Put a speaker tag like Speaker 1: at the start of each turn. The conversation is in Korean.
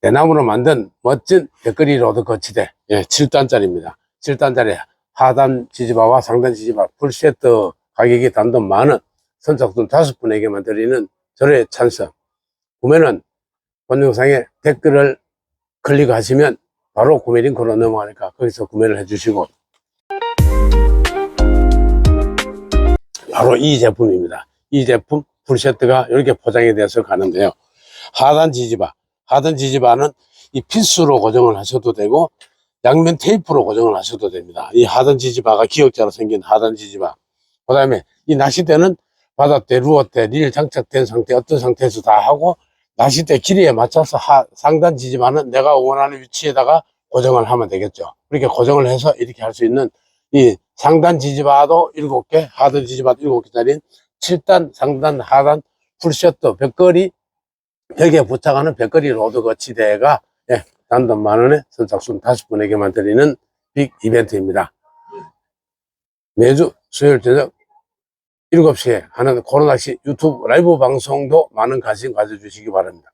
Speaker 1: 대나무로 만든 멋진 벽걸이 로드 거치대 예, 7단짜리입니다. 7단짜리 하단 지지바와 상단 지지바 풀세트 가격이 단돈 만원 선착순 다섯 분에게만 드리는 절의 찬스 구매는 본 영상에 댓글을 클릭하시면 바로 구매 링크로 넘어가니까 거기서 구매를 해주시고 바로 이 제품입니다. 이 제품 풀세트가 이렇게 포장이 돼서 가는데요. 하단 지지바, 하단 지지바는 이 피스로 고정을 하셔도 되고 양면 테이프로 고정을 하셔도 됩니다. 이 하단 지지바가 기역자로 생긴 하단 지지바. 그 다음에 이 낚싯대는 바닷대, 루어대, 릴 장착된 상태, 어떤 상태에서 다 하고 낚싯대 길이에 맞춰서 하- 상단 지지바는 내가 원하는 위치에다가 고정을 하면 되겠죠. 그렇게 고정을 해서 이렇게 할 수 있는 이 상단 지지바도 7개, 하단 지지바도 7개짜리 7단, 상단, 하단, 풀셔트, 벽걸이, 벽에 부착하는 벽걸이 로드 거치대가 예, 단돈 만 원에 선착순 다섯 분에게만 드리는 빅 이벤트입니다. 매주 수요일 저녁 7시에 하는 코로나 시 유튜브 라이브 방송도 많은 관심 가져주시기 바랍니다.